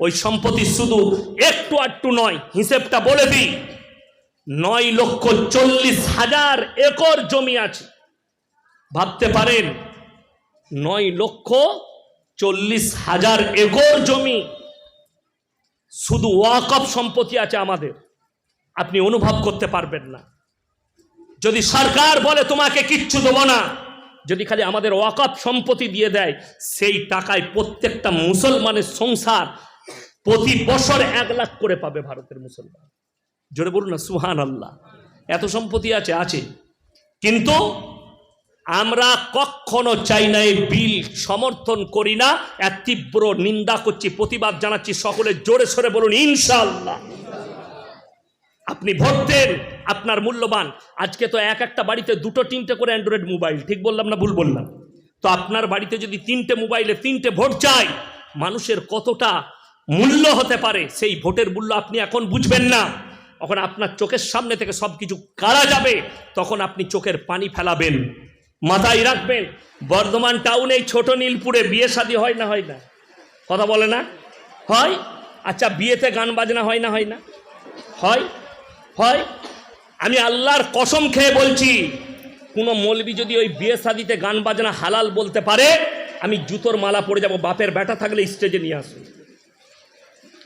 ওই সম্পত্তি শুধু একটু আটটু নয়, হিসেবটা বলে দিই। নয় লক্ষ চল্লিশ হাজার একর জমি আছে। ভাবতে পারেন, নয় লক্ষ চল্লিশ হাজার একর জমি শুধু ওয়াকফ সম্পত্তি আছে আমাদের। আপনি অনুভব করতে পারবেন না। যদি সরকার বলে, তোমাকে কিচ্ছু দেবো না। যদি খালি আমাদের ওয়াকফ সম্পত্তি দিয়ে দেয়, সেই টাকায় প্রত্যেকটা মুসলমানের সংসার প্রতি বছর এক লাখ করে পাবে ভারতের মুসলমান। জোরে বলুন না সুহান আল্লাহ এত সম্পত্তি আছে আছে। কিন্তু আমরা কখনো চাই না এই বিল সমর্থন করি না, এক তীব্র নিন্দা করছি, প্রতিবাদ জানাচ্ছি, সকলে জোরে সরে বলুন ইনশাল্লাহ আপনি ভোট দেন আপনার মূল্যবান। আজকে তো এক একটা বাড়িতে দুটো, তিনটে করে অ্যান্ড্রয়েড মোবাইল, ঠিক বললাম না ভুল বললাম? তো আপনার বাড়িতে যদি তিনটে মোবাইলে তিনটে ভোট চাই, মানুষের কতটা মূল্য হতে পারে, সেই ভোটের মূল্য আপনি এখন বুঝবেন না। তখন আপনার চোখের সামনে থেকে সব কিছু কারা যাবে, তখন আপনি চোখের পানি ফেলাবেন, মাথায় রাখবেন, বর্ধমান টাউনে এই ছোট নীলপুরে বিয়ে শাদী হয় না হয় না? কথা বলে না? হয়? আচ্ছা বিয়েতে গান বাজনা হয় না হয় না? হয়? হয়? আমি আল্লাহর কসম খেয়ে বলছি, কোনো মলবি যদি ওই বিয়ে শাদিতে গান বাজনা হালাল বলতে পারে, আমি জুতোর মালা পরে যাব, বাপের ব্যাটা থাকলে স্টেজে নিয়ে আসুন।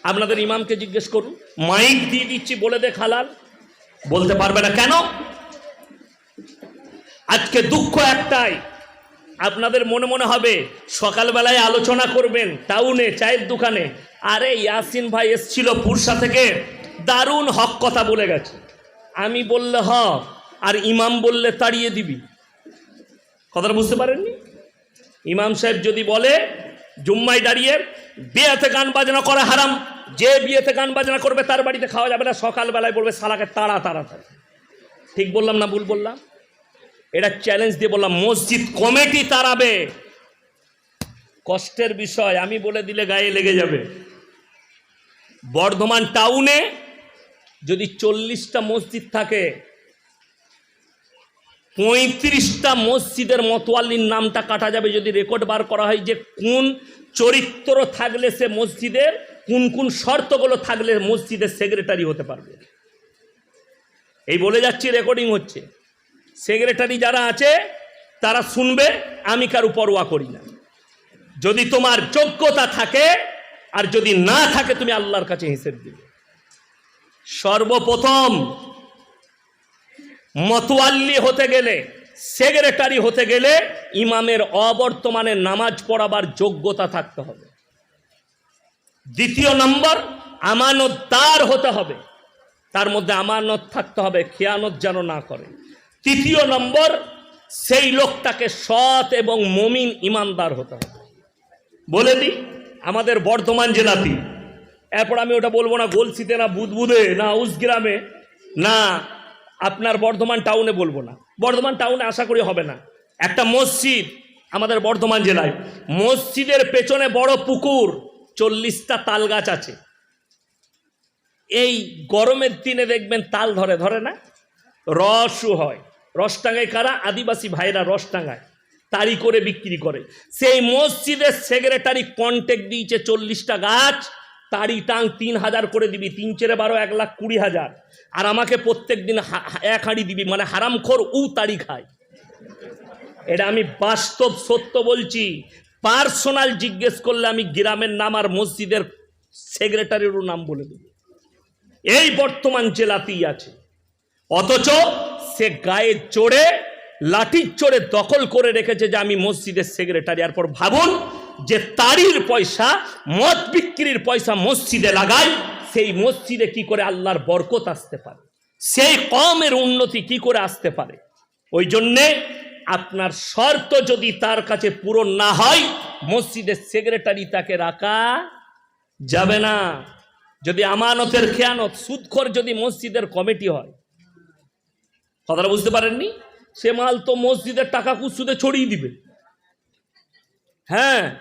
আপনাদের ইমামকে জিজ্ঞেস করুন, মাইক দিয়ে দিচ্ছি, বলে দেখ হালাল বলতে পারবে না কেন? আজকে দুঃখ একটাই, আপনাদের মনে মনে হবে, সকালবেলায় আলোচনা করবেন, টাউনে, চায়ের দোকানে। আরে, ইয়াসিন ভাই এসছিল পুরসা থেকে, দারুণ হক কথা বলে গেছে। আমি বললে হ, আর ইমাম বললে তাড়িয়ে দিবি। কথাটা বুঝতে পারেননি? ইমাম সাহেব যদি বলে, জুম্মায় দাঁড়িয়ে, বিয়েতে গান বাজনা করা হারাম। যে বিয়েতে গান বাজনা করবে তার বাড়িতে খাওয়া যাবে না, সকালবেলায় বলবে, সালাকে তাড়া তাড়া তাড়া ঠিক বললাম না ভুল বললাম? এটা চ্যালেঞ্জ দিয়ে বললাম, মসজিদ কমিটি তাড়াবে। কষ্টের বিষয়, আমি বলে দিলে গায়ে লেগে যাবে। বর্ধমান টাউনে যদি চল্লিশটা মসজিদ থাকে, পঁয়ত্রিশটা মসজিদের মতোয়াল্লির নামটা কাটা যাবে যদি রেকর্ড বার করা হয় যে কোন চরিত্র থাকলে সে মসজিদের কোন কোন শর্তগুলো থাকলে মসজিদের সেক্রেটারি হতে পারবে। এই বলে যাচ্ছি রেকর্ডিং হচ্ছে। সেক্রেটারি যারা আছে, তারা শুনবে, আমি কারু পরোয়া করি না। যদি তোমার যোগ্যতা থাকে, আর যদি না থাকে, তুমি আল্লাহর কাছে হিসেব দিবে। সর্বপ্রথম, মতোয়াল্লি হতে গেলে সেক্রেটারি হতে গেলে, ইমামের অবর্তমানে নামাজ পড়াবার যোগ্যতা থাকতে হবে। দ্বিতীয় নম্বর, আমানতদার হতে হবে। তার মধ্যে আমানত থাকতে হবে, খেয়ানত যেন না করে। তৃতীয় নম্বর, সেই লোকটাকে সৎ এবং মমিন ইমানদার হতে হবে। বলে দিই আমাদের বর্ধমান জেলাতে। এরপর আমি ওটা বলব না, গলসিতে না বুদবুদে, না উসগ্রামে, না আপনার বর্ধমান টাউনে বলব না। বর্ধমান টাউনে আশা করি হবে না। একটা মসজিদ আমাদের বর্ধমান জেলায়। মসজিদের পেছনে বড় পুকুর। চল্লিশটা তাল গাছ আছে। এই গরমের দিনে দেখবেন তাল ধরে ধরে না? রসও হয়। রস টাঙায় কারা? আদিবাসী ভাইরা রস টাঙায় তারি করে বিক্রি করে। সেই মসজিদের সেক্রেটারি কন্ট্যাক্ট দিয়েছে চল্লিশটা গাছ। তারি টাং তিন হাজার করে দিবি। তিন চেরে বারো, এক লাখ কুড়ি হাজার। আর আমাকে প্রত্যেক দিন এক হাঁড়ি দিবি। মানে হারামখোর উ তারি খায়। এটা আমি বাস্তব সত্য বলছি। পার্সোনাল জিজ্ঞেস করলে আমি গ্রামের নাম আর মসজিদের সেক্রেটারিরও নাম বলে দেব। এই বর্তমান জেলাতেই আছে। অথচ সে গায়ে চড়ে, লাঠির চড়ে দখল করে রেখেছে যে আমি মসজিদের সেক্রেটারি। এরপর ভাবুন যে তারির পয়সা, মদ বিক্রির পয়সা মসজিদে লাগায়, সেই মসজিদে কি করে আল্লাহর বরকত আসতে পারে? সেই কমের উন্নতি কি করে আসতে পারে? ওই জন্যে আপনার শর্ত যদি তার কাছে পূরণ না হয়, মসজিদের সেক্রেটারি তাকে রাখা যাবে না। যদি আমানতের খেয়ানত, সুদখোর যদি মসজিদের কমিটি হয়। কথাটা বুঝতে পারেননি? সে মাল তো মসজিদের টাকা কুসুদে ছড়িয়ে দিবে। হ্যাঁ।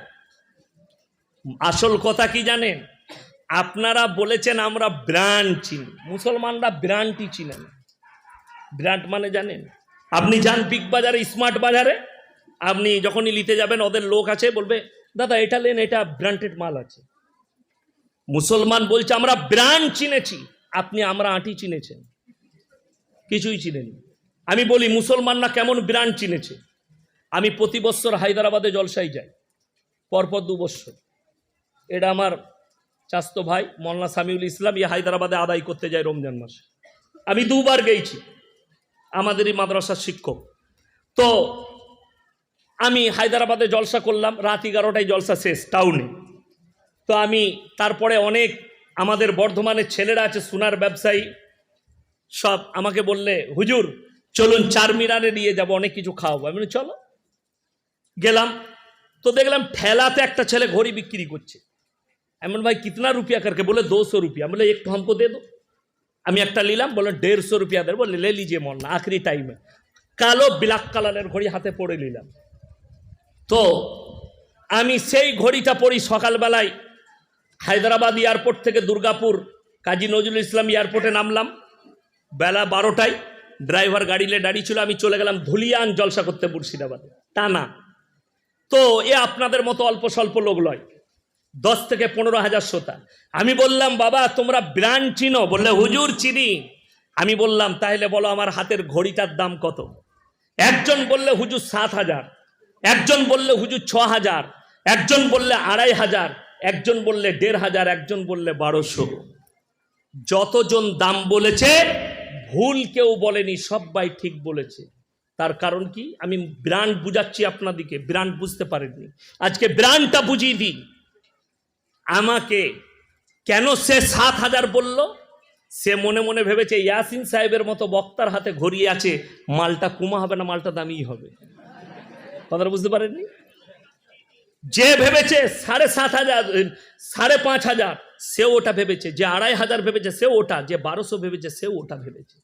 আসল কথা কি জানেন? আপনারা বলেছেন আমরা ব্র্যান্ড চিনি। মুসলমানরা ব্র্যান্ডই চিনে না ব্র্যান্ড মানে জানেন? আপনি যান বিগ বাজারে স্মার্ট বাজারে। আপনি যখনই নিতে যাবেন, ওদের লোক আছে, বলবে, দাদা, এটা লেন এটা ব্র্যান্ডেড মাল আছে। মুসলমান বলছে, আমরা ব্র্যান্ড চিনেছি। আপনি আমরা আঁটি চিনেছেন। কিছুই চিনেনি আমি বলি, মুসলমানরা কেমন ব্র্যান্ড চিনেছে? আমি প্রতি বছর হায়দ্রাবাদে জলসাই যাই, পরপর দু বছর। এটা আমার চাস্তো ভাই মল্লা সামিউল ইসলাম ইয়ে হায়দ্রাবাদে আদায় করতে যায় রমজান মাসে। আমি দুবার আমাদেরই মাদ্রাসার শিক্ষক। তো আমি হায়দ্রাবাদে জলসা করলাম, রাত এগারোটায় জলসা শেষ টাউনে তো আমি তারপরে অনেক আমাদের বর্ধমানের ছেলেরা আছে, সোনার ব্যবসায়ী, সব আমাকে বললে, হুজুর, চলুন চার মিনারে নিয়ে যাব, অনেক কিছু খাওয়াবো। আমি চলো। গেলাম, তো দেখলাম ঠেলাতে একটা ছেলে ঘড়ি বিক্রি করছে। এমন ভাই, কিতনা রুপিয়া করকে বলে, দুশো রুপিয়া বলে, একটু হামকো দে দো। আমি একটা নিলাম বলে দেড়শো রুপিয়া দেবো লে লিজিয়ে মরনা আখরি টাইমে কালো ব্ল্যাক কালারের ঘড়ি হাতে পড়ে নিলাম। তো, আমি সেই ঘড়িটা পড়ি সকালবেলায় হায়দ্রাবাদ এয়ারপোর্ট থেকে দুর্গাপুর, কাজী নজরুল ইসলাম এয়ারপোর্টে নামলাম। বেলা বারোটায় ড্রাইভার গাড়িলে দাঁড়িয়ে ছিল, আমি চলে গেলাম ধুলিয়ান জলসা করতে মুর্শিদাবাদে, টানা। তো, এ আপনাদের মতো অল্প স্বল্প লোক লয়। দশ থেকে পনেরো হাজার শ্রোতা। আমি বললাম, বাবা, তোমরা ব্র্যান্ড চিনো। বললে, হুজুর, চিনি। আমি বললাম, তাহলে বলো, আমার হাতের ঘড়িটার দাম কত? একজন বললে, হুজুর, সাত হাজার। একজন বললে, হুজুর, ছ হাজার। একজন বললে, আড়াই হাজার। একজন বললে, দেড় হাজার। একজন বললে, বারোশো। যতজন দাম বলেছে, ভুল কেউ বলেনি, সবাই ঠিক বলেছে। তার কারণ কি? আমি ব্র্যান্ড বুঝাচ্ছি আপনাদিকে, ব্র্যান্ড বুঝতে পারেননি। আজকে ব্র্যান্ডটা বুঝিয়ে দিই। আমাকে কেন সে সাত হাজার বলল? সে মনে মনে ভেবেছে ইয়াসিন সাহেবের মতো বক্তার হাতে ঘড়িয়ে আছে, মালটা কুমা হবে না, মালটা দামিই হবে। কথাটা বুঝতে পারেননি? যে ভেবেছে সাড়ে সাত হাজার, সাড়ে পাঁচ হাজার, সে ওটা ভেবেছে। যে আড়াই হাজার ভেবেছে, সে ওটা। যে বারোশো ভেবেছে, সে ওটা ভেবেছে।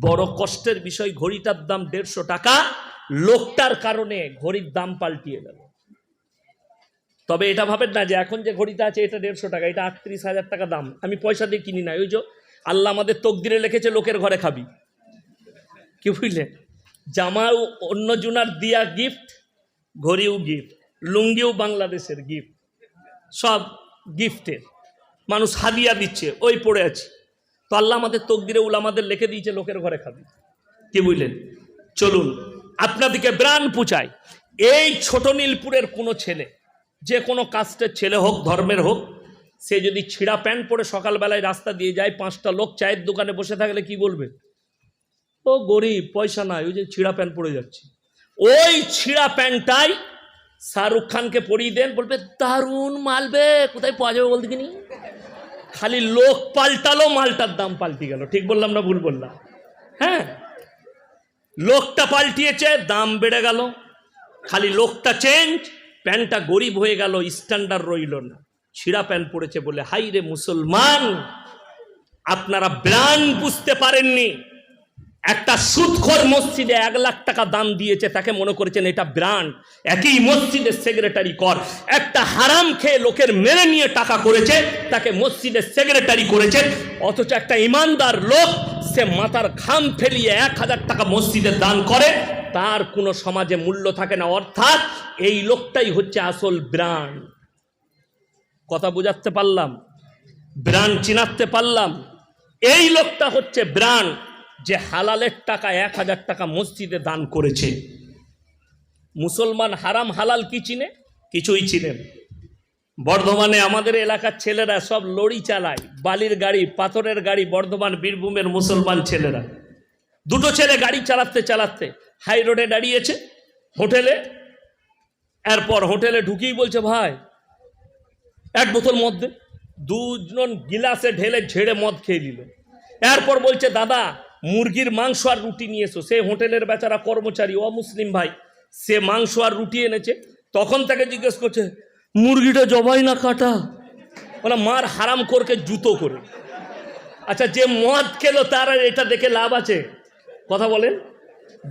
বড় কষ্টের বিষয়, ঘড়িটার দাম দেড়শো টাকা, লোকটার কারণে ঘড়ির দাম পাল্টিয়ে গেল। তবে এটা ভাবেন না যে এখন যে ঘড়িটা আছে, এটা দেড়শো টাকা, এটা আটত্রিশ হাজার টাকা দাম। আমি পয়সা দিয়ে কিনি না, ওই যে আল্লাহ আমাদের তকদিরে লিখেছে লোকের ঘরে খাবি। কি বুঝলেন? জামা অন্য জুনার দিয়া গিফট ঘড়িও গিফট লুঙ্গিও বাংলাদেশের গিফট সব গিফটের মানুষ হাদিয়া দিচ্ছে, ওই পড়ে আছে। তো আল্লাহ আমাদের তকদিরে উল আমাদের লিখে দিয়েছে, লোকের ঘরে খাবি। কি বুঝলেন? চলুন আপনাদেরকে ব্রাণ পুচাই। এই ছোট নীলপুরের কোনো ছেলে যে কোনো কাস্টের ছেলে হোক, ধর্মের হোক, সে যদি ছিঁড়া প্যান্ট পরে সকালবেলায় রাস্তা দিয়ে যায়, পাঁচটা লোক চায়ের দোকানে বসে থাকলে কি বলবে? ও গরিব, পয়সা নাই, ওই যে ছিঁড়া প্যান্ট পরে যাচ্ছে। ওই ছিঁড়া প্যান্টটাই শাহরুখ খানকে পরিয়ে দেন, বলবে, দারুণ মালবে কোথায় পাওয়া যাবে বলতে কিনি খালি লোক পাল্টালো, মালটার দাম পাল্টি গেল। ঠিক বললাম না ভুল বললাম? হ্যাঁ। লোকটা পাল্টিয়েছে, দাম বেড়ে গেল। খালি লোকটা চেঞ্জ প্যান্টটা গরিব হয়ে গেল স্ট্যান্ডার্ড রইল না। ছিঁড়া প্যান্ট পড়েছে বলে, হাই রে মুসলমান, আপনারা ব্রান্ড বুঝতে পারেননি। একটা সুদখোর মসজিদে এক লাখ টাকা দাম দিয়েছে, তাকে মনে করেছেন এটা ব্রান্ড একই মসজিদের সেক্রেটারি কর। একটা হারাম খেয়ে লোকের মেরে নিয়ে টাকা করেছে, তাকে মসজিদের সেক্রেটারি করেছে। অথচ একটা ইমানদার লোক, সে মাথার ঘাম ফেলিয়ে এক হাজার টাকা মসজিদে দান করে। তার কোনো সমাজে মূল্য থাকে না, অর্থাৎ এই লোকটাই হচ্ছে আসল ব্রান্ড কথা বোঝাতে পারলাম? ব্রান্ড চিনাতে পারলাম? এই লোকটা হচ্ছে ব্রান্ড যে হালালের টাকা, এক হাজার টাকা মসজিদে দান করেছে। মুসলমান হারাম হালাল কি চিনে? কিছুই চিনেন বর্ধমানে আমাদের এলাকার ছেলেরা সব লড়ি চালায়, বালির গাড়ি, পাথরের গাড়ি, বর্ধমান বীরভূমের মুসলমান ছেলেরা। দুটো ছেলে গাড়ি চালাতে চালাতে হাই রোডে দাঁড়িয়েছে হোটেলে এরপর হোটেলে ঢুকিয়ে বলছে, ভাই, এক বোতল মদ দে। দুজন গিলাসে ঢেলে ঝেড়ে মদ খেয়ে নিল। এরপর বলছে, দাদা, মুরগির মাংস আর রুটি নিয়ে এসো। সে হোটেলের বেচারা কর্মচারী ও মুসলিম ভাই। সে মাংস আর রুটি এনেছে। তখন তাকে জিজ্ঞেস করছে, মুরগিটা জবাই না কাটা? বলে, মার হারাম করকে জুতো করে। আচ্ছা যে মদ খেলো তার এটা দেখে লাভ আছে? কথা বলেন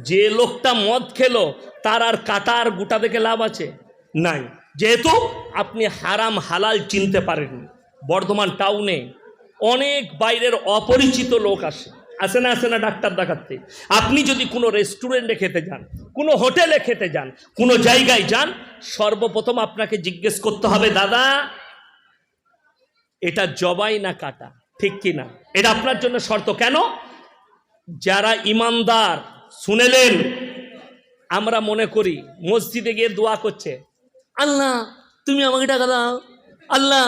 যে লোকটা মদ খেলো তার আর কাটা আর গোটা দেখে লাভ আছে? নাই। যেহেতু আপনি হারাম হালাল চিনতে পারেননি বর্ধমান টাউনে অনেক বাইরের অপরিচিত লোক আসে। আসে না আসে না ডাক্তার দেখাতে। আপনি যদি কোনো রেস্টুরেন্টে খেতে যান কোনো হোটেলে খেতে যান কোনো জায়গায় যান সর্বপ্রথম আপনাকে জিজ্ঞেস করতে হবে দাদা এটা জবাই না কাটা? ঠিক কি না এটা আপনার জন্য শর্ত। কেন? যারা ইমানদার, শুনেলেন, আমরা মনে করি মসজিদে গিয়ে দোয়া করছে, আল্লাহ, তুমি আমাকে টাকা দাও, আল্লাহ,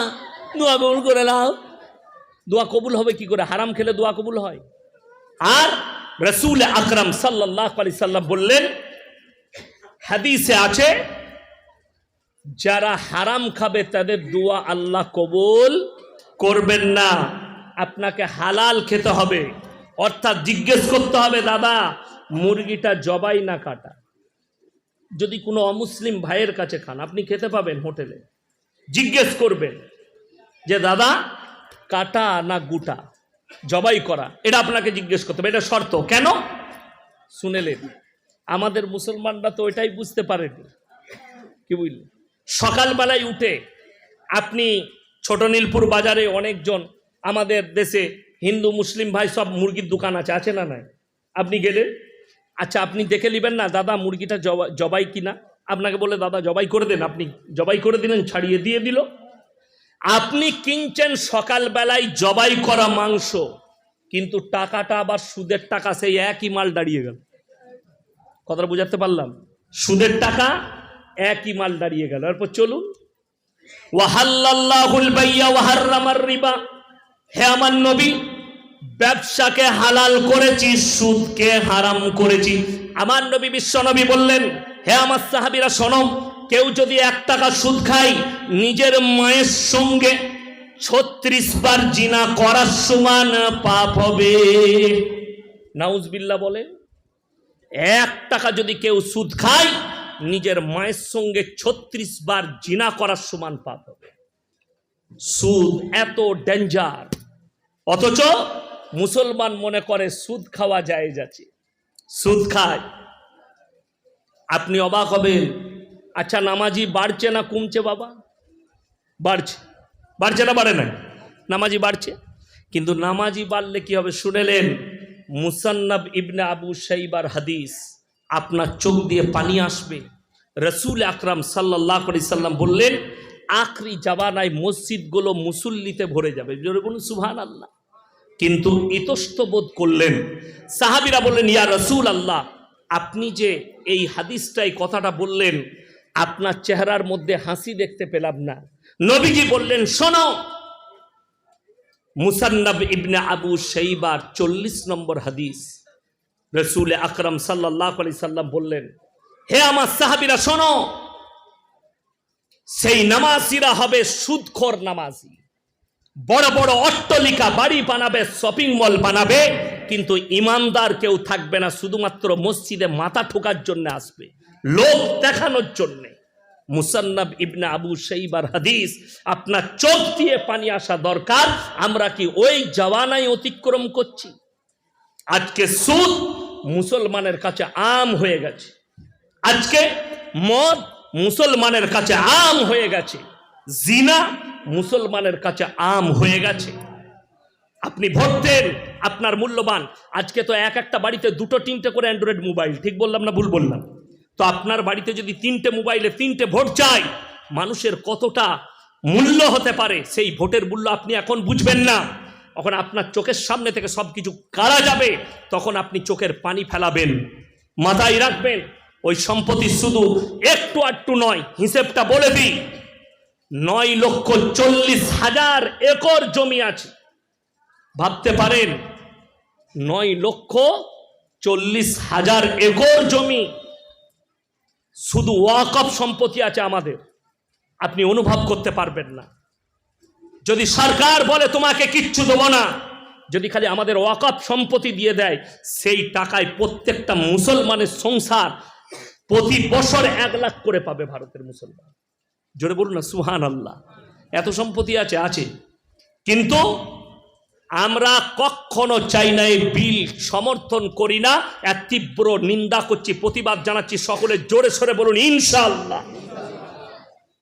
দোয়া কবুল করে দাও দোয়া কবুল হবে কি করে? হারাম খেলে দোয়া কবুল হয়। আর রসুল আকরাম সাল্লাহ আলি সাল্লাম বললেন, হাদিসে আছে, যারা হারাম খাবে তাদের দোয়া আল্লাহ কবুল করবেন না। আপনাকে হালাল খেতে হবে। অর্থাৎ জিজ্ঞেস করতে হবে, দাদা, মুরগিটা জবাই না কাটা। যদি কোনো অমুসলিম ভাইয়ের কাছে খান, আপনি খেতে পাবেন হোটেলে। জিজ্ঞেস করবেন যে, দাদা, কাটা না গুটা? জবাই করা? এটা আপনাকে জিজ্ঞেস করতে হবে। এটা শর্ত। কেন? শুনেলেন। আমাদের মুসলমানরা তো ওইটাই বুঝতে পারেনি। কি বুঝলেন? সকালবেলায় উঠে আপনি ছোট নীলপুর বাজারে অনেকজন আমাদের দেশে হিন্দু, মুসলিম ভাই সব মুরগির দোকান আছে আছে না নাই? আপনি গেলেন আচ্ছা আপনি দেখে নেবেন না, দাদা মুরগিটা জবা, জবাই কিনা? আপনাকে বলে, দাদা, জবাই করে দেন। আপনি জবাই করে দিলেন, ছাড়িয়ে দিয়ে দিল। আপনি কিনছেন সকালবেলায় জবাই করা মাংস, কিন্তু টাকাটা আবার সুদের টাকা, সেই একই মাল দাঁড়িয়ে গেল। কথাটা বুঝাতে পারলাম? সুদের টাকা একই মাল দাঁড়িয়ে গেল। এরপর চলুন। ওয়াহাল্লাহুল রিবা। হে আমার নবী ব্যবসাকে হালাল করেছি, সুদকে হারাম করেছি। আমার নবী বিশ্ব নবী বললেন, হে আমার সাহাবীরা সনম কেউ যদি এক টাকা সুদ খায়, নিজের মায়ের সঙ্গে ছত্রিশ বার জিনা করার সমান পাপ হবে। নাউজবিল্লা বলে, এক টাকা যদি কেউ সুদ খায়, নিজের মায়ের সঙ্গে ছত্রিশ বার জিনা করার সমান পাপ হবে। সুদ এত ডেঞ্জার। অথচ মুসলমান মনে করে সুদ খাওয়া যায় যাচ্ছে সুদ খায়। আপনি অবাক হবেন আচ্ছা নামাজি বাড়ছে না কমছে বাবা? বাড়ছে। বাড়ছে না বাড়ে না নামাজি বাড়ছে? কিন্তু নামাজি বাড়লে কি হবে? শুনেলেন মুসান্নাব ইবনে আবু সাইবার হাদিস আপনার চোখ দিয়ে পানি আসবে। রসুল আকরাম সাল্লাহ সাল্লাম বললেন আখরি জাবানায় মসজিদগুলো মুসল্লিতে ভরে যাবে। বলুন সুহান আল্লাহ কিন্তু ইতস্ত বোধ করলেন। সাহাবিরা বললেন, ইয়া রসুল আল্লাহ আপনি যে এই হাদিসটাই, কথাটা বললেন, আপনার চেহারার মধ্যে হাসি দেখতে পেলাম না। নবীজি বললেন, শোনো, মুসান্নাব ইবনে আবু সেইবার চল্লিশ নম্বর হাদিস, রসুল আকরম সাল্লাহ আলি সাল্লাম বললেন, হে আমার সাহাবিরা, শোনো, সেই নামাজিরা হবে সুদখোর নামাজি। বড় বড় অট্টলিকা বাড়ি বানাবে শপিং মল বানাবে, কিন্তু ইমানদার কেউ থাকবে না, শুধুমাত্র মসজিদে মাথা ঠোকার জন্য আসবে লোক দেখানোর জন্যে। মুসান্নাব ইবনে আবু সেইবার হাদিস, আপনার চোখ দিয়ে পানি আসা দরকার, আমরা কি ওই জওয়ানায় অতিক্রম করছি? আজকে সুদ মুসলমানের কাছে আম হয়ে গেছে। আজকে মদ মুসলমানের কাছে আম হয়ে গেছে। জিনা মুসলমানের কাছে আম হয়ে গেছে। আপনি ভোট দেন আপনার মূল্যবান। আজকে তো এক একটা বাড়িতে দুটো, তিনটে করে অ্যান্ড্রয়েড মোবাইল ঠিক বললাম না ভুল বললাম? তো আপনার বাড়িতে যদি তিনটে মোবাইলে তিনটে ভোট চাই, মানুষের কতটা মূল্য হতে পারে? সেই ভোটের মূল্য আপনি এখন বুঝবেন না। তখন আপনার চোখের সামনে থেকে সব কিছু কারা যাবে, তখন আপনি চোখের পানি ফেলাবেন, মাথায় রাখবেন। ওই সম্পত্তি শুধু একটু আটটু নয়, হিসেবটা বলে দিই। নয় লক্ষ চল্লিশ হাজার একর জমি আছে। ভাবতে পারেন, নয় লক্ষ চল্লিশ হাজার একর জমি শুধু ওয়াকফ সম্পত্তি আছে আমাদের। আপনি অনুভব করতে পারবেন না। যদি সরকার বলে, তোমাকে কিচ্ছু দেবো না। যদি খালি আমাদের ওয়াকফ সম্পত্তি দিয়ে দেয়, সেই টাকায় প্রত্যেকটা মুসলমানের সংসার প্রতি বছর এক লাখ করে পাবে ভারতের মুসলমান। জোরে বলুন না সুহান আল্লাহ এত সম্পত্তি আছে আছে। কিন্তু আমরা কখনো চাই না এই বিল সমর্থন করি না এক তীব্র নিন্দা করছি, প্রতিবাদ জানাচ্ছি, সকলে জোরে সরে বলুন, ইনশাআল্লাহ।